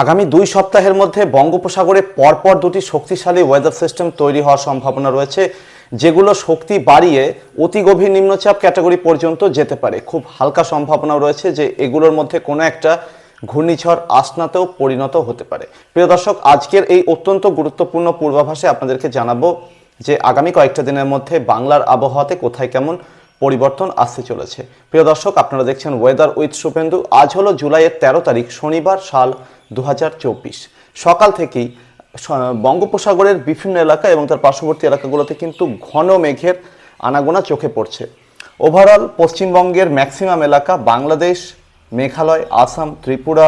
আগামী দুই সপ্তাহের মধ্যে বঙ্গোপসাগরে পরপর দুটি শক্তিশালী ওয়েদার সিস্টেম তৈরি হওয়ার সম্ভাবনা রয়েছে, যেগুলো শক্তি বাড়িয়ে অতি গভীর নিম্নচাপ ক্যাটাগরি পর্যন্ত যেতে পারে। খুব হালকা সম্ভাবনা রয়েছে যে এগুলোর মধ্যে কোনো একটা ঘূর্ণিঝড় আসনাতেও পরিণত হতে পারে। প্রিয় দর্শক, আজকের এই অত্যন্ত গুরুত্বপূর্ণ পূর্বাভাসে আপনাদেরকে জানাব যে আগামী কয়েকটা দিনের মধ্যে বাংলার আবহাওয়াতে কোথায় কেমন পরিবর্তন আসতে চলেছে। প্রিয় দর্শক, আপনারা দেখছেন ওয়েদার উইথ শুভেন্দু। আজ হলো জুলাইয়ের তেরো তারিখ, শনিবার, সাল দু হাজার চব্বিশ। সকাল থেকেই বঙ্গোপসাগরের বিভিন্ন এলাকা এবং তার পার্শ্ববর্তী এলাকাগুলোতে কিন্তু ঘন মেঘের আনাগোনা চোখে পড়ছে। ওভারঅল পশ্চিমবঙ্গের ম্যাক্সিমাম এলাকা বাংলাদেশ, মেঘালয়, আসাম, ত্রিপুরা,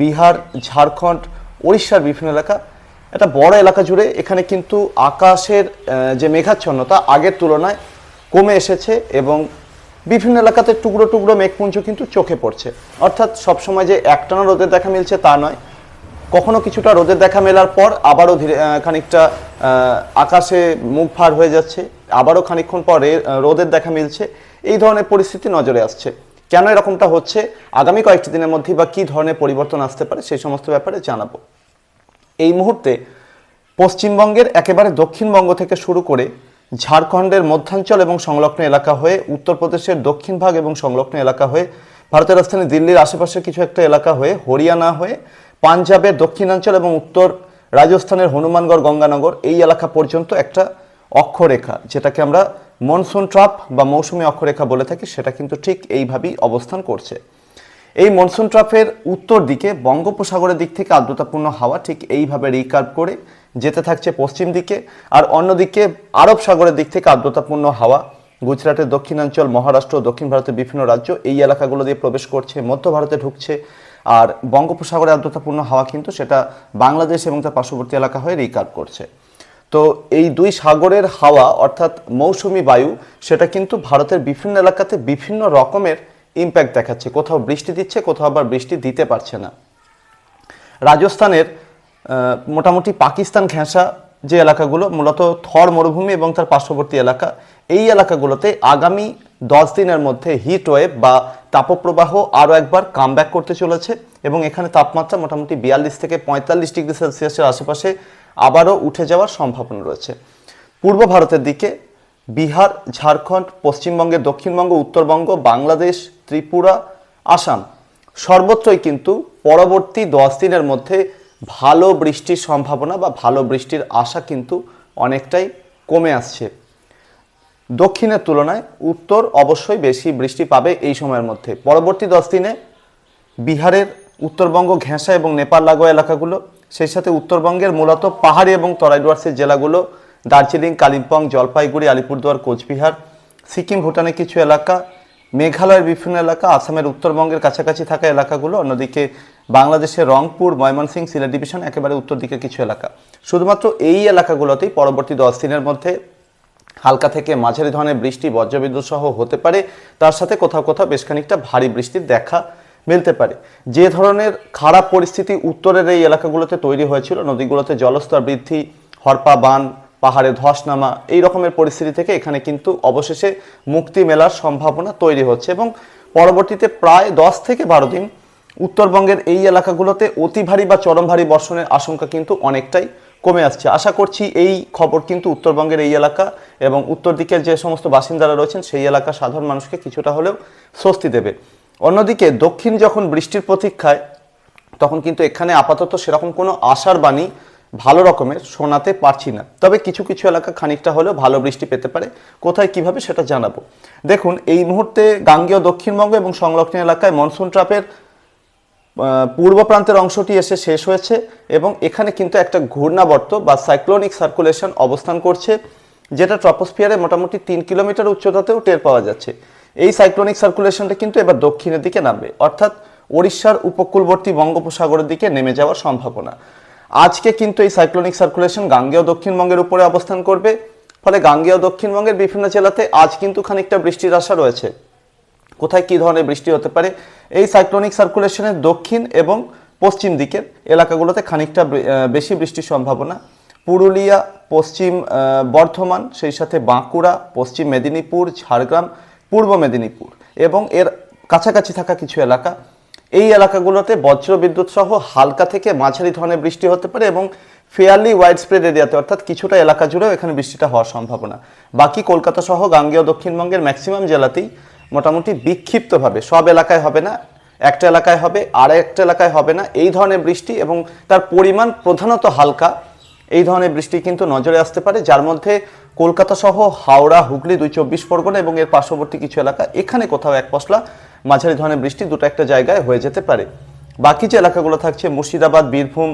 বিহার, ঝাড়খণ্ড উড়িষ্যার বিভিন্ন এলাকা। একটা বড় এলাকা জুড়ে এখানে কিন্তু আকাশের যে মেঘাচ্ছন্নতা আগের তুলনায় কমে এসেছে এবং বিভিন্ন এলাকাতে টুকরো টুকরো মেঘপুঞ্জ কিন্তু চোখে পড়ছে। অর্থাৎ সবসময় যে একটানা রোদের দেখা মিলছে তা নয়। কখনো কিছুটা রোদের দেখা মেলার পর আবারও ধীরে খানিকটা আকাশে মুখ ভার হয়ে যাচ্ছে। আবারও খানিকক্ষণ পরে রোদের দেখা মিলছে। এই ধরনের পরিস্থিতি নজরে আসছে। কেন এরকমটা হচ্ছে? আগামী কয়েকটি দিনের মধ্যে বা কী ধরনের পরিবর্তন আসতে পারে সেই সমস্ত ব্যাপারে জানাব। এই মুহূর্তে পশ্চিমবঙ্গের একেবারে দক্ষিণবঙ্গ থেকে শুরু করে ঝাড়খণ্ডের মধ্যাঞ্চল এবং সংলগ্ন এলাকা হয়ে, উত্তরপ্রদেশের দক্ষিণ ভাগ এবং সংলগ্ন এলাকা হয়ে, ভারতের রাজধানী দিল্লির আশেপাশের কিছু একটা এলাকা হয়ে, হরিয়ানা হয়ে, পাঞ্জাবের দক্ষিণাঞ্চল এবং উত্তর রাজস্থানের হনুমানগড়, গঙ্গানগর এই এলাকা পর্যন্ত একটা অক্ষরেখা, যেটাকে আমরা মনসুন ট্রাপ বা মৌসুমী অক্ষরেখা বলে থাকি, সেটা কিন্তু ঠিক এইভাবেই অবস্থান করছে। এই মনসুন ট্রাফের উত্তর দিকে বঙ্গোপসাগরের দিক থেকে আর্দ্রতাপূর্ণ হাওয়া ঠিক এইভাবে রিকার্ভ করে যেতে থাকছে পশ্চিম দিকে আর অন্যদিকে আরব সাগরের দিক থেকে আর্দ্রতাপূর্ণ হাওয়া। গুজরাটের দক্ষিণাঞ্চল, মহারাষ্ট্র দক্ষিণ ভারতের বিভিন্ন রাজ্য এই এলাকাগুলো দিয়ে প্রবেশ করছে, মধ্য ভারতে ঢুকছে। আর বঙ্গোপসাগরে আর্দ্রতাপূর্ণ হাওয়া কিন্তু সেটা বাংলাদেশ এবং তার পার্শ্ববর্তী এলাকা হয়ে রিকার্ভ করছে। তো এই দুই সাগরের হাওয়া অর্থাৎ মৌসুমি বায়ু, সেটা কিন্তু ভারতের বিভিন্ন এলাকাতে বিভিন্ন রকমের ইম্প্যাক্ট দেখাচ্ছে। কোথাও বৃষ্টি দিচ্ছে, কোথাও আবার বৃষ্টি দিতে পারছে না। রাজস্থানের মোটামুটি পাকিস্তান ঘেঁষা যে এলাকাগুলো, মূলত থর মরুভূমি এবং তার পার্শ্ববর্তী এলাকা, এই এলাকাগুলোতে আগামী দশ দিনের মধ্যে হিট ওয়েভ বা তাপপ্রবাহ আরও একবার কামব্যাক করতে চলেছে এবং এখানে তাপমাত্রা মোটামুটি বিয়াল্লিশ থেকে পঁয়তাল্লিশ ডিগ্রি সেলসিয়াসের আশেপাশে আবারও উঠে যাওয়ার সম্ভাবনা রয়েছে। পূর্ব ভারতের দিকে বিহার, ঝাড়খণ্ড, পশ্চিমবঙ্গের দক্ষিণবঙ্গ, উত্তরবঙ্গ, বাংলাদেশ, ত্রিপুরা, আসাম সর্বত্রই কিন্তু পরবর্তী দশ দিনের মধ্যে ভালো বৃষ্টির সম্ভাবনা বা ভালো বৃষ্টির আশা কিন্তু অনেকটাই কমে আসছে। দক্ষিণের তুলনায় উত্তর অবশ্যই বেশি বৃষ্টি পাবে এই সময়ের মধ্যে। পরবর্তী দশ দিনে বিহারের উত্তরবঙ্গ ঘেঁষা এবং নেপাল লাগোয়া এলাকাগুলো, সেই সাথে উত্তরবঙ্গের মূলত পাহাড়ি এবং তরাই ডুয়ার্সের জেলাগুলো, দার্জিলিং, কালিম্পং, জলপাইগুড়ি, আলিপুরদুয়ার, কোচবিহার, সিকিম, ভুটানের কিছু এলাকা, মেঘালয়ের বিভিন্ন এলাকা, আসামের উত্তরবঙ্গের কাছাকাছি থাকা এলাকাগুলো, অন্যদিকে বাংলাদেশের রংপুর, ময়মনসিংহ, সিলেট ডিভিশন একেবারে উত্তর দিকে কিছু এলাকা। শুধুমাত্র এই এলাকাগুলোতেই পরবর্তী দশ দিনের মধ্যে হালকা থেকে মাঝারি ধরনের বৃষ্টি, বজ্রবিদ্যুৎ সহ হতে পারে। তার সাথে কোথাও কোথাও বেশ খানিকটা ভারী বৃষ্টির দেখা মিলতে পারে। যে ধরনের খারাপ পরিস্থিতি উত্তরের এই এলাকাগুলোতে তৈরি হয়েছিল, নদীগুলোতে জলস্তর বৃদ্ধি, হরপা বান, পাহাড়ে ধস নামা এই রকমের পরিস্থিতি থেকে এখানে কিন্তু অবশেষে মুক্তি মেলার সম্ভাবনা তৈরি হচ্ছে এবং পরবর্তীতে প্রায় দশ থেকে বারো দিন উত্তরবঙ্গের এই এলাকাগুলোতে অতি ভারী বা চরম ভারী বর্ষণের আশঙ্কা কিন্তু অনেকটাই কমে আসছে। আশা করছি এই খবর কিন্তু উত্তরবঙ্গের এই এলাকা এবং উত্তর দিকের যে সমস্ত বাসিন্দারা রয়েছেন, সেই এলাকা সাধারণ মানুষকে কিছুটা হলেও স্বস্তি দেবে। অন্যদিকে দক্ষিণ যখন বৃষ্টির প্রতীক্ষায়, তখন কিন্তু এখানে আপাতত সেরকম কোনো আশার বাণী ভালো রকমের শোনাতে পারছি না। তবে কিছু কিছু এলাকা খানিকটা হলেও ভালো বৃষ্টি পেতে পারে। কোথায় কীভাবে সেটা জানাব? দেখুন, এই মুহূর্তে গাঙ্গেয় দক্ষিণবঙ্গ এবং সংলগ্ন এলাকায় মনসুন ট্রাপের পূর্ব প্রান্তের অংশটি এসে শেষ হয়েছে এবং এখানে কিন্তু একটা ঘূর্ণাবর্ত বা সাইক্লোনিক সার্কুলেশন অবস্থান করছে, যেটা ট্রপোস্ফিয়ারে মোটামুটি তিন কিলোমিটার উচ্চতাতেও টের পাওয়া যাচ্ছে। এই সাইক্লোনিক সার্কুলেশনটা কিন্তু এবার দক্ষিণের দিকে নামবে, অর্থাৎ ওড়িশার উপকূলবর্তী বঙ্গোপসাগরের দিকে নেমে যাওয়ার সম্ভাবনা। আজকে কিন্তু এই সাইক্লোনিক সার্কুলেশন গাঙ্গেয় দক্ষিণবঙ্গের উপরে অবস্থান করবে, ফলে গাঙ্গেয় দক্ষিণবঙ্গের বিভিন্ন জেলাতে আজ কিন্তু খানিকটা বৃষ্টির আশা রয়েছে। কোথায় কি ধরনের বৃষ্টি হতে পারে, এই সাইক্লোনিক সার্কুলেশনের দক্ষিণ এবং পশ্চিম দিকের এলাকাগুলোতে খানিকটা বেশি বৃষ্টির সম্ভাবনা। পুরুলিয়া, পশ্চিম বর্ধমান, সেই সাথে বাঁকুড়া, পশ্চিম মেদিনীপুর, ঝাড়গ্রাম, পূর্ব মেদিনীপুর এবং এর কাছাকাছি থাকা কিছু এলাকা। এই এলাকাগুলোতে বজ্রবিদ্যুৎ সহ হালকা থেকে মাঝারি ধরনের বৃষ্টি হতে পারে এবং ফেয়ারলি ওয়াইড স্প্রেড এরিয়াতে অর্থাৎ কিছুটা এলাকা জুড়েও এখানে বৃষ্টিটা হওয়ার সম্ভাবনা। বাকি কলকাতা সহ গাঙ্গেয় দক্ষিণবঙ্গের ম্যাক্সিমাম জেলাতেই মোটামুটি বিক্ষিপ্তভাবে, সব এলাকায় হবে না, একটা এলাকায় হবে আর একটা এলাকায় হবে না, এই ধরনের বৃষ্টি এবং তার পরিমাণ প্রধানত হালকা, এই ধরনের বৃষ্টি কিন্তু নজরে আসতে পারে, যার মধ্যে কলকাতা সহ হাওড়া, হুগলি দুই চব্বিশ পরগনা এবং এর পার্শ্ববর্তী কিছু এলাকা, এখানে কোথাও এক পশলা মাঝারি ধরনের বৃষ্টি দুটো একটা জায়গায় হয়ে যেতে পারে। বাকি যে এলাকাগুলো থাকছে, মুর্শিদাবাদ, বীরভূম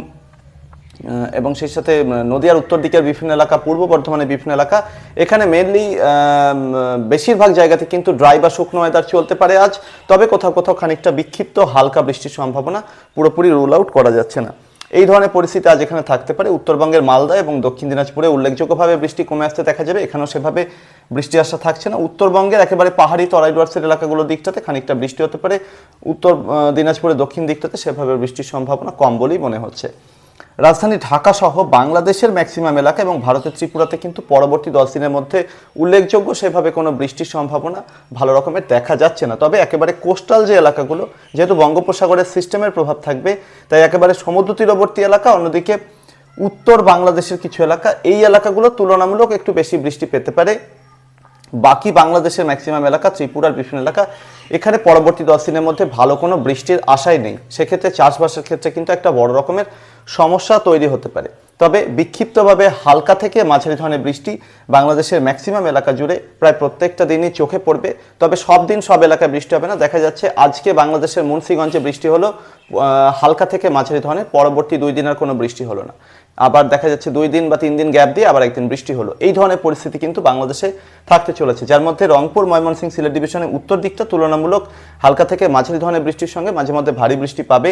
এবং সেই সাথে নদিয়ার উত্তর দিকের বিভিন্ন এলাকা পূর্ব বর্ধমানের বিভিন্ন এলাকা এখানে মেনলি বেশিরভাগ জায়গাতে কিন্তু ড্রাই বা শুকনো ওয়েদার চলতে পারে আজ তবে কোথাও কোথাও খানিকটা বিক্ষিপ্ত হালকা বৃষ্টির সম্ভাবনা পুরোপুরি রুল আউট করা যাচ্ছে না। এই ধরনের পরিস্থিতি আজ এখানে থাকতে পারে। উত্তরবঙ্গের মালদা এবং দক্ষিণ দিনাজপুরে উল্লেখযোগ্যভাবে বৃষ্টি কমে আসতে দেখা যাবে। এখানেও সেভাবে বৃষ্টি আসা থাকছে না। উত্তরবঙ্গের একেবারে পাহাড়ি তরাই ডুয়ার্সের এলাকাগুলোর দিকটাতে খানিকটা বৃষ্টি হতে পারে। উত্তর আহ, দিনাজপুরের দক্ষিণ দিকটাতে সেভাবে বৃষ্টির সম্ভাবনা কম বলেই মনে হচ্ছে। রাজধানী ঢাকা সহ বাংলাদেশের ম্যাক্সিমাম এলাকা এবং ভারতের ত্রিপুরাতে কিন্তু পরবর্তী দশ দিনের মধ্যে উল্লেখযোগ্য সেভাবে কোনো বৃষ্টির সম্ভাবনা ভালো রকমের দেখা যাচ্ছে না। তবে একেবারে কোস্টাল যে এলাকাগুলো, যেহেতু বঙ্গোপসাগরের সিস্টেমের প্রভাব থাকবে, তাই একেবারে সমুদ্র তীরবর্তী এলাকা, অন্যদিকে উত্তর বাংলাদেশের কিছু এলাকা, এই এলাকাগুলো তুলনামূলক একটু বেশি বৃষ্টি পেতে পারে। বাকি বাংলাদেশের ম্যাক্সিমাম এলাকা, ত্রিপুরার বিভিন্ন এলাকা। এখানে পরবর্তী দশ দিনের মধ্যে ভালো কোনো বৃষ্টির আশাই নেই। সেক্ষেত্রে চাষবাসের ক্ষেত্রে কিন্তু একটা বড় রকমের সমস্যা তৈরি হতে পারে। তবে বিক্ষিপ্তভাবে হালকা থেকে মাঝারি ধরনের বৃষ্টি বাংলাদেশের ম্যাক্সিমাম এলাকা জুড়ে প্রায় প্রত্যেকটা দিনই চোখে পড়বে। তবে সব দিন সব এলাকায় বৃষ্টি হবে না। দেখা যাচ্ছে আজকে বাংলাদেশের মুন্সিগঞ্জে বৃষ্টি হলো হালকা থেকে মাঝারি ধরনের, পরবর্তী দুই দিনের কোনো বৃষ্টি হলো না। আবার দেখা যাচ্ছে দুই দিন বা তিন দিন গ্যাপ দিয়ে আবার একদিন বৃষ্টি হলো। এই ধরনের পরিস্থিতি কিন্তু বাংলাদেশে থাকতে চলেছে, যার মধ্যে রংপুর ময়মনসিং সিলেট ডিভিশনের উত্তর দিকটা তুলনামূলক হালকা থেকে মাঝারি ধরনের বৃষ্টির সঙ্গে মাঝে মধ্যে ভারী বৃষ্টি পাবে।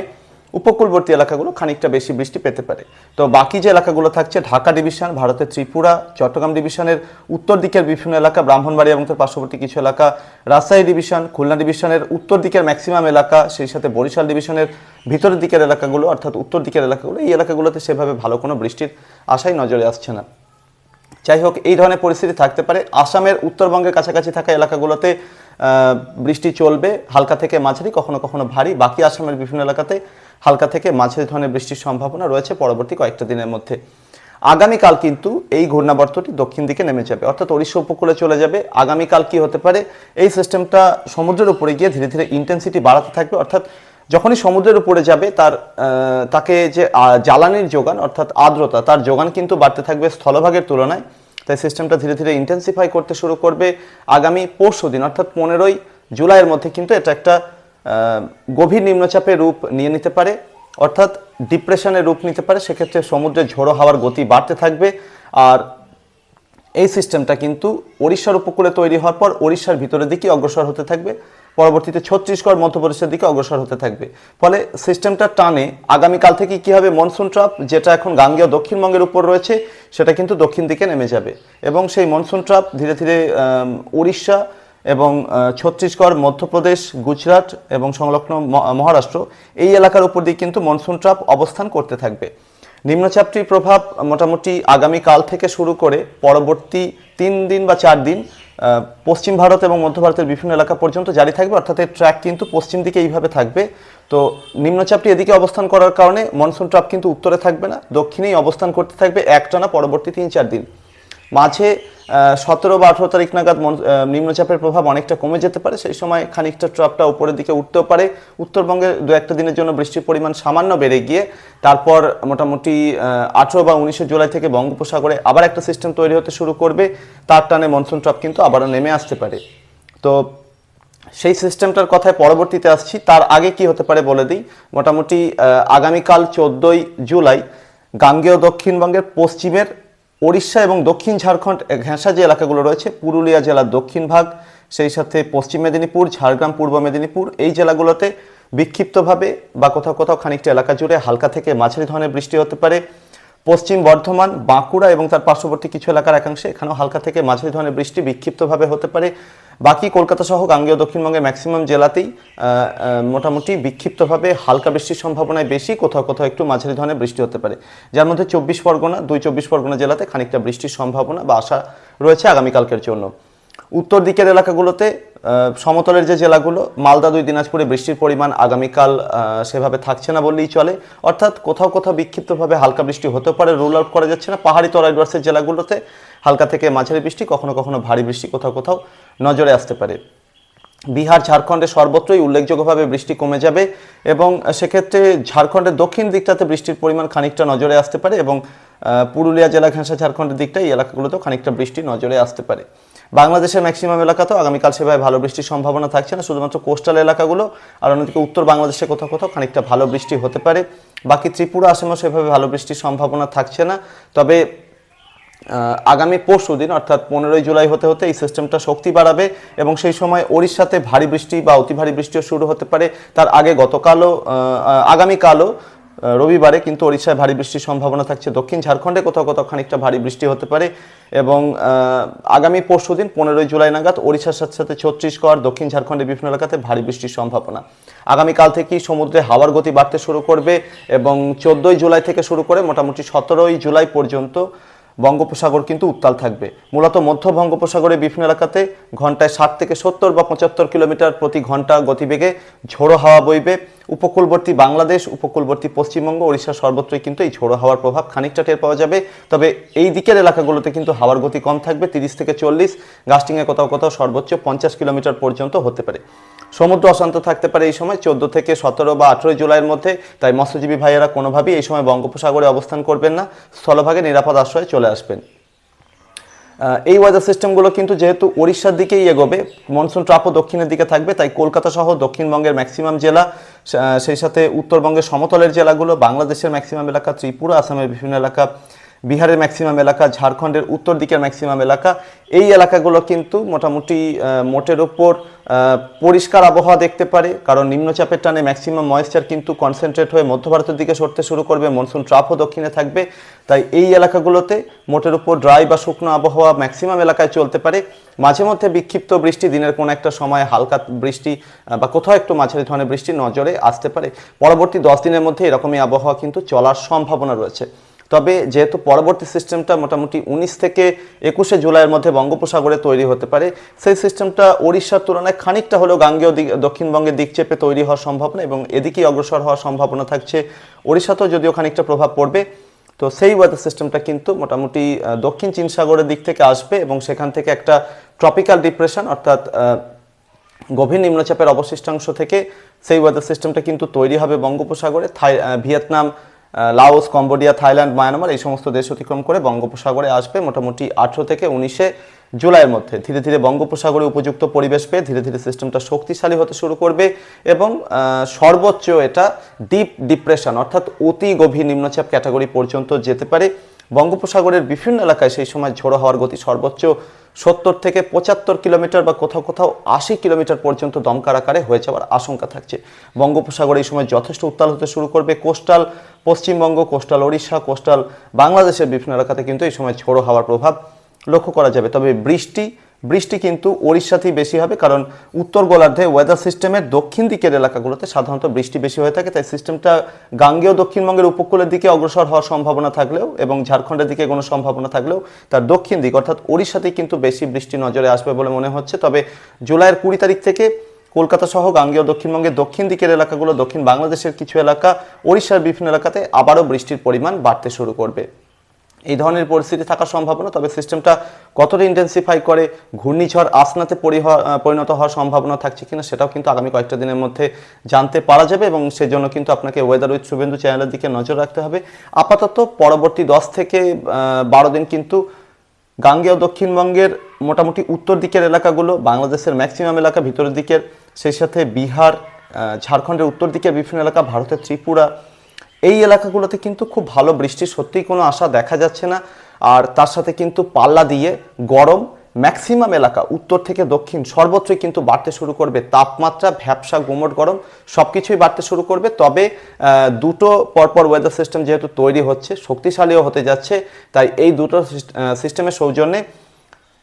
উপকূলবর্তী এলাকাগুলো খানিকটা বেশি বৃষ্টি পেতে পারে। তো বাকি যে এলাকাগুলো থাকছে, ঢাকা ডিভিশন, ভারতের ত্রিপুরা, চট্টগ্রাম ডিভিশনের উত্তর দিকের বিভিন্ন এলাকা ব্রাহ্মণবাড়ি এবং তার পার্শ্ববর্তী কিছু এলাকা, রাজশাহী ডিভিশন, খুলনা ডিভিশনের উত্তর দিকের ম্যাক্সিমাম এলাকা, সেই সাথে বরিশাল ডিভিশনের ভিতরের দিকের এলাকাগুলো, অর্থাৎ উত্তর দিকের এলাকাগুলো, এই এলাকাগুলোতে সেভাবে ভালো কোনো বৃষ্টির আশাই নজরে আসছে না। যাই হোক, এই ধরনের পরিস্থিতি থাকতে পারে। আসামের উত্তরবঙ্গের কাছাকাছি থাকা এলাকাগুলোতে বৃষ্টি চলবে, হালকা থেকে মাঝারি, কখনো কখনো ভারী। বাকি আসামের বিভিন্ন এলাকাতে হালকা থেকে মাঝারি ধরনের বৃষ্টির সম্ভাবনা রয়েছে পরবর্তী কয়েকটা দিনের মধ্যে। আগামীকাল কিন্তু এই ঘূর্ণাবর্তটি দক্ষিণ দিকে নেমে যাবে, অর্থাৎ ওড়িশা উপকূলে চলে যাবে। আগামীকাল কি হতে পারে? এই সিস্টেমটা সমুদ্রের উপরে গিয়ে ধীরে ধীরে ইন্টেন্সিটি বাড়াতে থাকবে, অর্থাৎ যখনই সমুদ্রের উপরে যাবে, তার তাকে যে জ্বালানির যোগান, অর্থাৎ আর্দ্রতা, তার যোগান কিন্তু বাড়তে থাকবে স্থলভাগের তুলনায়। তাই সিস্টেমটা ধীরে ধীরে ইন্টেন্সিফাই করতে শুরু করবে আগামী পরশু দিন, অর্থাৎ পনেরোই জুলাইয়ের মধ্যে কিন্তু এটা একটা গভীর নিম্নচাপের রূপ নিয়ে নিতে পারে, অর্থাৎ ডিপ্রেশনের রূপ নিতে পারে, সেক্ষেত্রে সমুদ্রে ঝোড়ো হাওয়ার গতি বাড়তে থাকবে। আর এই সিস্টেমটা কিন্তু ওড়িশার উপকূলে তৈরি হওয়ার পর ওড়িশার ভিতরের দিকে অগ্রসর হতে থাকবে। পরবর্তীতে ছত্তিশগড় মধ্যপ্রদেশের দিকে অগ্রসর হতে থাকবে। ফলে সিস্টেমটা টানে আগামীকাল থেকে কি হবে মনসুন ট্রাপ, যেটা এখন গাঙ্গেয় দক্ষিণবঙ্গের উপর রয়েছে, সেটা কিন্তু দক্ষিণ দিকে নেমে যাবে। এবং সেই মনসুন ট্রাপ ধীরে ধীরে উড়িষ্যা এবং ছত্তিশগড়, মধ্যপ্রদেশ, গুজরাট এবং সংলগ্ন মহারাষ্ট্র এই এলাকার উপর দিয়ে কিন্তু মনসুন ট্রাপ অবস্থান করতে থাকবে। নিম্নচাপটির প্রভাব মোটামুটি আগামী কাল থেকে শুরু করে পরবর্তী তিন দিন বা চার দিন পশ্চিম ভারত এবং মধ্য ভারতের বিভিন্ন এলাকা পর্যন্ত জারি থাকবে, অর্থাৎ এর ট্র্যাক কিন্তু পশ্চিম দিকে এইভাবে থাকবে। তো নিম্নচাপটি এদিকে অবস্থান করার কারণে মনসুন ট্রাপ কিন্তু উত্তরে থাকবে না, দক্ষিণেই অবস্থান করতে থাকবে একটানা পরবর্তী তিন চার দিন। মাঝে সতেরো বা আঠেরো তারিখ নাগাদ নিম্নচাপের প্রভাব অনেকটা কমে যেতে পারে। সেই সময় খানিকটা ট্রাপটা উপরের দিকে উঠতেও পারে। উত্তরবঙ্গে দু একটা দিনের জন্য বৃষ্টির পরিমাণ সামান্য বেড়ে গিয়ে, তারপর মোটামুটি আঠেরো বা উনিশে জুলাই থেকে বঙ্গোপসাগরে আবার একটা সিস্টেম তৈরি হতে শুরু করবে। তার টানে মনসুন ট্রাপ কিন্তু আবারও নেমে আসতে পারে। তো সেই সিস্টেমটার কথায় পরবর্তীতে আসছি। তার আগে কি হতে পারে বলে দিই। মোটামুটি আগামীকাল চোদ্দোই জুলাই গাঙ্গেয় দক্ষিণবঙ্গের পশ্চিমের ওড়িশা এবং দক্ষিণ ঝাড়খণ্ড ঘেঁষা যে এলাকাগুলো রয়েছে, পুরুলিয়া জেলার দক্ষিণ ভাগ, সেই সাথে পশ্চিম মেদিনীপুর, ঝাড়গ্রাম, পূর্ব মেদিনীপুর, এই জেলাগুলোতে বিক্ষিপ্তভাবে বা কোথাও কোথাও খানিকটা এলাকা জুড়ে হালকা থেকে মাঝারি ধরনের বৃষ্টি হতে পারে। পশ্চিম বর্ধমান, বাঁকুড়া এবং তার পার্শ্ববর্তী কিছু এলাকার একাংশে এখানেও হালকা থেকে মাঝারি ধরনের বৃষ্টি বিক্ষিপ্তভাবে হতে পারে। বাকি কলকাতা সহ গাঙ্গেয় দক্ষিণবঙ্গের ম্যাক্সিমাম জেলাতেই মোটামুটি বিক্ষিপ্তভাবে হালকা বৃষ্টির সম্ভাবনায় বেশি, কোথাও কোথাও একটু মাঝারি ধরনের বৃষ্টি হতে পারে। যার মধ্যে চব্বিশ পরগনা, দুই চব্বিশ পরগনা জেলাতে খানিকটা বৃষ্টির সম্ভাবনা বা আশা রয়েছে আগামীকালকের জন্য। উত্তর দিকের এলাকাগুলোতে সমতলের যে জেলাগুলো, মালদা দুই, দিনাজপুরে বৃষ্টির পরিমাণ আগামীকাল সেভাবে থাকছে না বললেই চলে। অর্থাৎ কোথাও কোথাও বিক্ষিপ্তভাবে হালকা বৃষ্টি হতে পারে, রুল আউট করা যাচ্ছে না। পাহাড়ি তরাইডওয়ার্সের জেলাগুলোতে হালকা থেকে মাঝারি বৃষ্টি, কখনো কখনো ভারী বৃষ্টি কোথাও কোথাও নজরে আসতে পারে। বিহার, ঝাড়খণ্ডে সর্বত্রই উল্লেখযোগ্যভাবে বৃষ্টি কমে যাবে এবং সেক্ষেত্রে ঝাড়খণ্ডের দক্ষিণ দিকটাতে বৃষ্টির পরিমাণ খানিকটা নজরে আসতে পারে এবং পুরুলিয়া জেলা ঘেঁষা ঝাড়খণ্ডের দিকটা এই এলাকাগুলোতেও খানিকটা বৃষ্টি নজরে আসতে পারে। বাংলাদেশের ম্যাক্সিমাম এলাকাতেও আগামীকাল সেভাবে ভালো বৃষ্টির সম্ভাবনা থাকছে না। শুধুমাত্র কোস্টাল এলাকাগুলো আর অন্যদিকে উত্তর বাংলাদেশে কোথাও কোথাও খানিকটা ভালো বৃষ্টি হতে পারে। বাকি ত্রিপুরা আসামেও সেভাবে ভালো বৃষ্টির সম্ভাবনা থাকছে না। তবে আগামী পরশু দিন, অর্থাৎ পনেরোই জুলাই হতে হতে এই সিস্টেমটা শক্তি বাড়াবে এবং সেই সময় ওড়িশাতে ভারী বৃষ্টি বা অতি ভারী বৃষ্টিও শুরু হতে পারে। তার আগে গতকালও আগামীকালও রবিবারে কিন্তু ওড়িশায় ভারী বৃষ্টির সম্ভাবনা থাকছে। দক্ষিণ ঝাড়খণ্ডে কোথাও কোথাও খানিকটা ভারী বৃষ্টি হতে পারে এবং আগামী পরশু দিন পনেরোই জুলাই নাগাদ ওড়িশার সাথে সাথে ছত্তিশগড়, দক্ষিণ ঝাড়খণ্ডের বিভিন্ন এলাকাতে ভারী বৃষ্টির সম্ভাবনা। আগামীকাল থেকেই সমুদ্রে হাওয়ার গতি বাড়তে শুরু করবে এবং চোদ্দোই জুলাই থেকে শুরু করে মোটামুটি সতেরোই জুলাই পর্যন্ত বঙ্গোপসাগর কিন্তু উত্তাল থাকবে। মূলত মধ্য বঙ্গোপসাগরের বিভিন্ন এলাকাতে ঘন্টায় ষাট থেকে সত্তর বা পঁচাত্তর কিলোমিটার প্রতি ঘণ্টা গতিবেগে ঝোড়ো হাওয়া বইবে। উপকূলবর্তী বাংলাদেশ, উপকূলবর্তী পশ্চিমবঙ্গ, ওড়িশা সর্বত্রই কিন্তু এই ঝোড়ো হাওয়ার প্রভাব খানিকটা টের পাওয়া যাবে। তবে এই দিকের এলাকাগুলোতে কিন্তু হাওয়ার গতি কম থাকবে, তিরিশ থেকে চল্লিশ। গাস্টিংয়ে কোথাও কোথাও সর্বোচ্চ পঞ্চাশ কিলোমিটার পর্যন্ত হতে পারে। সমুদ্র অশান্ত থাকতে পারে এই সময়। চোদ্দ থেকে সতেরো বা আঠেরোই জুলাইয়ের মধ্যে, তাই মৎস্যজীবী ভাইয়েরা কোনোভাবেই এই সময় বঙ্গোপসাগরে অবস্থান করবেন না। স্থলভাগে নিরাপদ আশ্রয়ে চলে আসবেন। এই ওয়েদার সিস্টেমগুলো কিন্তু যেহেতু ওড়িশার দিকেই এগোবে মনসুন ট্রাপও দক্ষিণের দিকে থাকবে, তাই কলকাতা সহ দক্ষিণবঙ্গের ম্যাক্সিমাম জেলা সেই সাথে উত্তরবঙ্গের সমতলের জেলাগুলো, বাংলাদেশের ম্যাক্সিমাম এলাকা, ত্রিপুরা, আসামের বিভিন্ন এলাকা বিহারের ম্যাক্সিমাম এলাকা, ঝাড়খণ্ডের উত্তর দিকের ম্যাক্সিমাম এলাকা, এই এলাকাগুলো কিন্তু মোটামুটি মোটের ওপর পরিষ্কার আবহাওয়া দেখতে পারে, কারণ নিম্নচাপের টানে ম্যাক্সিমাম ময়েশ্চার কিন্তু কনসেন্ট্রেট হয়ে মধ্য ভারতের দিকে সরতে শুরু করবে মনসুন ট্রাফও দক্ষিণে থাকবে। তাই এই এলাকাগুলোতে মোটের উপর ড্রাই বা শুকনো আবহাওয়া ম্যাক্সিমাম এলাকায় চলতে পারে। মাঝে মধ্যে বিক্ষিপ্ত বৃষ্টি, দিনের কোনো একটা সময় হালকা বৃষ্টি বা কোথাও একটু মাঝারি ধরনের বৃষ্টি নজরে আসতে পারে। পরবর্তী দশ দিনের মধ্যে এরকমই আবহাওয়া কিন্তু চলার সম্ভাবনা রয়েছে। তবে যেহেতু পরবর্তী সিস্টেমটা মোটামুটি উনিশ থেকে একুশে জুলাইয়ের মধ্যে বঙ্গোপসাগরে তৈরি হতে পারে, সেই সিস্টেমটা ওড়িশার তুলনায় খানিকটা হলেও গাঙ্গেয় দিক, দক্ষিণবঙ্গের দিক চেপে তৈরি হওয়ার সম্ভাবনা এবং এদিকেই অগ্রসর হওয়ার সম্ভাবনা থাকছে। ওড়িশাতেও যদিও খানিকটা প্রভাব পড়বে, তো সেই ওয়েদার সিস্টেমটা কিন্তু মোটামুটি দক্ষিণ চীন সাগরের দিক থেকে আসবে এবং সেখান থেকে একটা ট্রপিক্যাল ডিপ্রেশন অর্থাৎ গভীর নিম্নচাপের অবশিষ্টাংশ থেকে সেই ওয়েদার সিস্টেমটা কিন্তু তৈরি হবে বঙ্গোপসাগরে। Thai Vietnam Laos, Cambodia, Thailand, Myanmar এই সমস্ত দেশ অতিক্রম করে বঙ্গোপসাগরে আসবে মোটামুটি আঠেরো থেকে উনিশে জুলাইয়ের মধ্যে। ধীরে ধীরে বঙ্গোপসাগরে উপযুক্ত পরিবেশ পেয়ে ধীরে ধীরে সিস্টেমটা শক্তিশালী হতে শুরু করবে এবং সর্বোচ্চ এটা ডিপ ডিপ্রেশন অর্থাৎ অতি গভীর নিম্নচাপ ক্যাটাগরি পর্যন্ত যেতে পারে। বঙ্গোপসাগরের বিভিন্ন এলাকায় সেই সময় ঝোড়ো হওয়ার গতি সর্বোচ্চ সত্তর থেকে পঁচাত্তর কিলোমিটার বা কোথাও কোথাও আশি কিলোমিটার পর্যন্ত দমকার আকারে হয়ে যাওয়ার আশঙ্কা থাকছে। বঙ্গোপসাগর এই সময় যথেষ্ট উত্তাল হতে শুরু করবে coastal, Paschimbanga, coastal Odisha, coastal বাংলাদেশের বিভিন্ন এলাকাতে কিন্তু এই সময় ঝোড়ো হওয়ার প্রভাব লক্ষ্য করা যাবে। তবে বৃষ্টি বৃষ্টি কিন্তু ওড়িশাতেই বেশি হবে, কারণ উত্তর গোলার্ধে ওয়েদার সিস্টেমের দক্ষিণ দিকের এলাকাগুলোতে সাধারণত বৃষ্টি বেশি হয়ে থাকে, তাই সিস্টেমটা গাঙ্গেয় দক্ষিণবঙ্গের উপকূলের দিকে অগ্রসর হওয়ার সম্ভাবনা থাকলেও এবং ঝাড়খণ্ডের দিকে কোনো সম্ভাবনা থাকলেও তার দক্ষিণ দিক, অর্থাৎ ওড়িশাতেই কিন্তু বেশি বৃষ্টি নজরে আসবে বলে মনে হচ্ছে। তবে জুলাইয়ের কুড়ি তারিখ থেকে কলকাতা সহ গাঙ্গেয় দক্ষিণবঙ্গের দক্ষিণ দিকের এলাকাগুলো, দক্ষিণ বাংলাদেশের কিছু এলাকা, ওড়িশার বিভিন্ন এলাকাতে আবারও বৃষ্টির পরিমাণ বাড়তে শুরু করবে। এই ধরনের পরিস্থিতি থাকার সম্ভাবনা তবে সিস্টেমটা কতটা ইন্টেন্সিফাই করে, ঘূর্ণিঝড় আসনাতে পরিণত হওয়ার সম্ভাবনা থাকছে কিনা, সেটাও কিন্তু আগামী কয়েকটা দিনের মধ্যে জানতে পারা যাবে এবং সেজন্য কিন্তু আপনাকে ওয়েদার উইথ শুভেন্দু চ্যানেলের দিকে নজর রাখতে হবে। আপাতত পরবর্তী দশ থেকে বারো দিন কিন্তু গাঙ্গেয় দক্ষিণবঙ্গের মোটামুটি উত্তর দিকের এলাকাগুলো, বাংলাদেশের ম্যাক্সিমাম এলাকা, ভিতরের দিকের, সেই সাথে বিহার ঝাড়খণ্ডের উত্তর দিকের বিভিন্ন এলাকা, ভারতের ত্রিপুরা এই এলাকাগুলোতে কিন্তু খুব ভালো বৃষ্টির সত্যিই কোনো আশা দেখা যাচ্ছে না। আর তার সাথে কিন্তু পাল্লা দিয়ে গরম ম্যাক্সিমাম এলাকা, উত্তর থেকে দক্ষিণ, সর্বত্রই কিন্তু বাড়তে শুরু করবে তাপমাত্রা, ভ্যাবসা, গুমট গরম সব কিছুই বাড়তে শুরু করবে। তবে দুটো পরপর ওয়েদার সিস্টেম যেহেতু তৈরি হচ্ছে, শক্তিশালীও হতে যাচ্ছে, তাই এই দুটো সিস্টেমের সৌজন্যে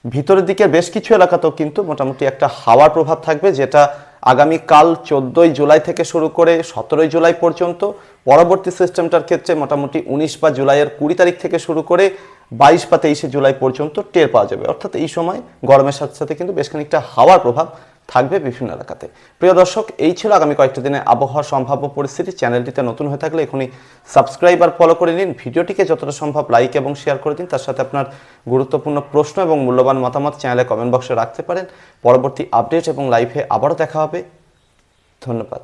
ভিতরের দিকে বেশ কিছু এলাকাতেও কিন্তু মোটামুটি একটা হাওয়ার প্রভাব থাকবে, যেটা আগামীকাল চোদ্দোই জুলাই থেকে শুরু করে সতেরোই জুলাই পর্যন্ত। পরবর্তী সিস্টেমটার ক্ষেত্রে মোটামুটি উনিশ বা জুলাইয়ের কুড়ি তারিখ থেকে শুরু করে বাইশ বা তেইশে জুলাই পর্যন্ত টের পাওয়া যাবে। অর্থাৎ এই সময় গরমের সাথে সাথে কিন্তু বেশ খানিকটা হাওয়ার প্রভাব থাকবে বিভিন্ন এলাকাতে। প্রিয় দর্শক, এই ছিল আগামী কয়েকটা দিনে আবহাওয়ার সম্ভাব্য পরিস্থিতি। চ্যানেলটিতে নতুন হয়ে থাকলে এখনই সাবস্ক্রাইব আর ফলো করে নিন। ভিডিওটিকে যতটা সম্ভব লাইক এবং শেয়ার করে দিন। তার সাথে আপনার গুরুত্বপূর্ণ প্রশ্ন এবং মূল্যবান মতামত চ্যানেলে কমেন্ট বক্সে রাখতে পারেন। পরবর্তী আপডেট এবং লাইভে আবারও দেখা হবে। ধন্যবাদ।